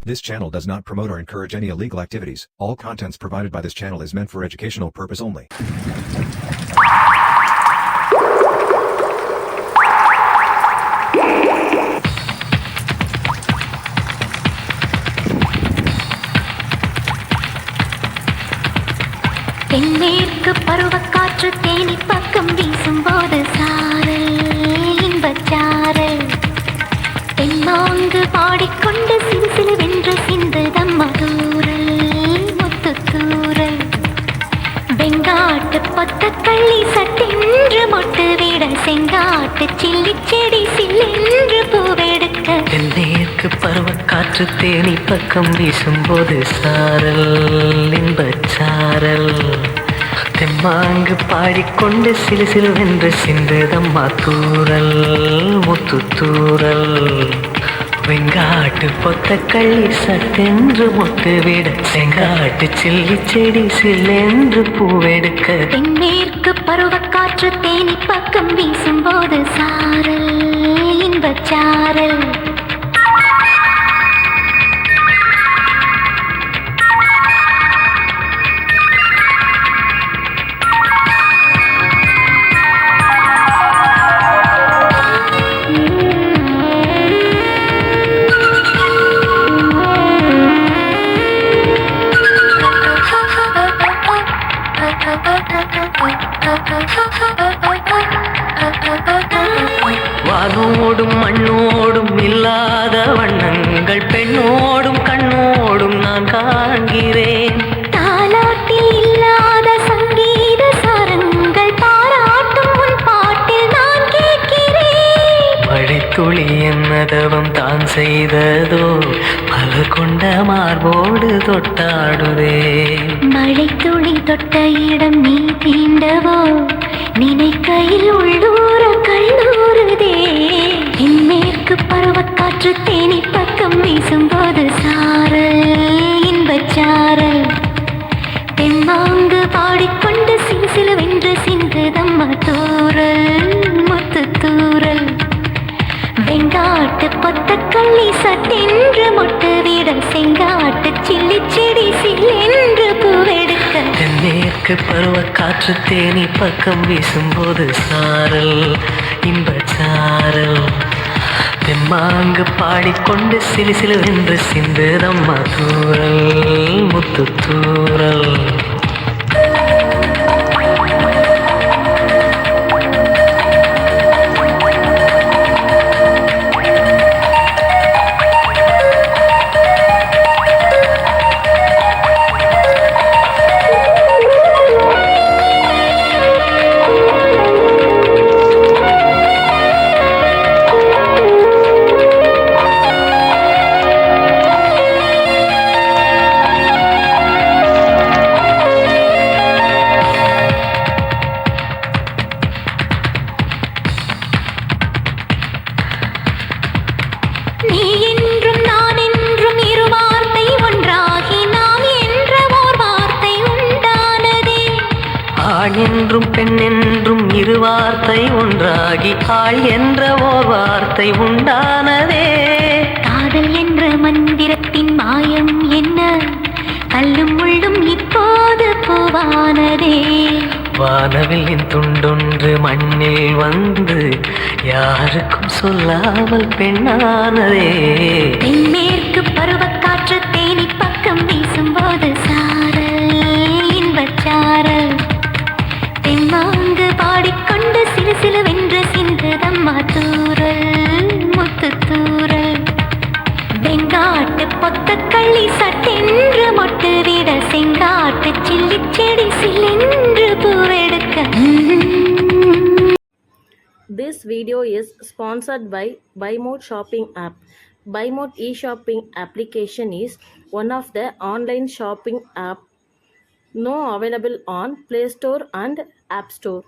This channel does not promote or encourage any illegal activities. All contents provided by this channel is meant for educational purpose only. தென்மேற்கு பருவக்காற்று தேனி பக்கம் வீசும்போது பொத்த கள்ளி சட்டென்று மொட்டு விட செங்காட்டு சில்லி செடி சில்லென்று பூவெடுக்க. எல்லையிற்கு பருவ காற்று தேனி பக்கம் வீசும்போது சாரல் இன்பச்சாரல் தெம்மாங்கு பாடிக்கொண்டு சிலு சிலுவென்று சிந்ததம்மா தூரல் முத்து தூரல். வெங்காட்டு பொத்த கள்ளி சட்டென்று மொட்டு விட செங்காட்டு சில்லி செடி சில்லென்று பூவெடுக்க தென்மேற்கு பருவக்காற்று தேனி பக்கம் வீசும் போது சாரல். இன்பச்சாரல் வானோடும் மண்ணோடும் இல்லாத வண்ணங்கள் பெண்ணோடும் கண்ணோடும் நான் காண்கிறேன். தாலாட்டில் இல்லாத சங்கீத சாரங்கள் பாராட்டும் உன் பாட்டில் நான் கேட்கிறேன். மழைத்துளி என்னதவம் தான் செய்ததோ மலர் கொண்ட மார்போடு தொட்டாடுதே மழை துளி தொட்ட இடம் நீ தீண்டவோ? நினைக்கையில் உள்ளூர கல்லூருதே தென்மேற்கு பருவக்காற்று தேனி பக்கம் வீசும்போது சாரல் இன்பச்சாரல். தெம்மாங்கு பாடிக்கொண்டு சிறு சிலுவென்று சிந்துதம்மா தூரல் முத்து தூரல் செங்காட்டு பத்தக்கள்ளி சட்டென்று மொட்டு விட செங்காட்டு சில்லி செடி சில்லென்று பூவெடுக்க. தென்மேற்கு பருவ காற்று தேனி பக்கம் வீசும்போது சாரல் இன்ப சாரல். தெம்மாங்கு பாடிக்கொண்டு சிலு சிலு சிலுவென்று சிந்துதம்மா தூரல் முத்து தூரல். பெண் என்றும் இரு வார்த்தை ஒன்றாகி ஆள் என்ற ஓர் வார்த்தை உண்டானதே. காதல் என்ற மந்திரத்தின் மாயம் என்ன? கல்லும் முள்ளும் இப்போது பூவானதே. வானவில்லின் துண்டொன்று மண்ணில் வந்து யாருக்கும் சொல்லாமல் பெண்ணானதே. தென்மேற்கு பருவக்காற்று தேனி பக்கம் வீசும்போது This video is sponsored by BuyMode Shopping app. BuyMode e-shopping application is one of the online shopping app now available on Play Store and App Store.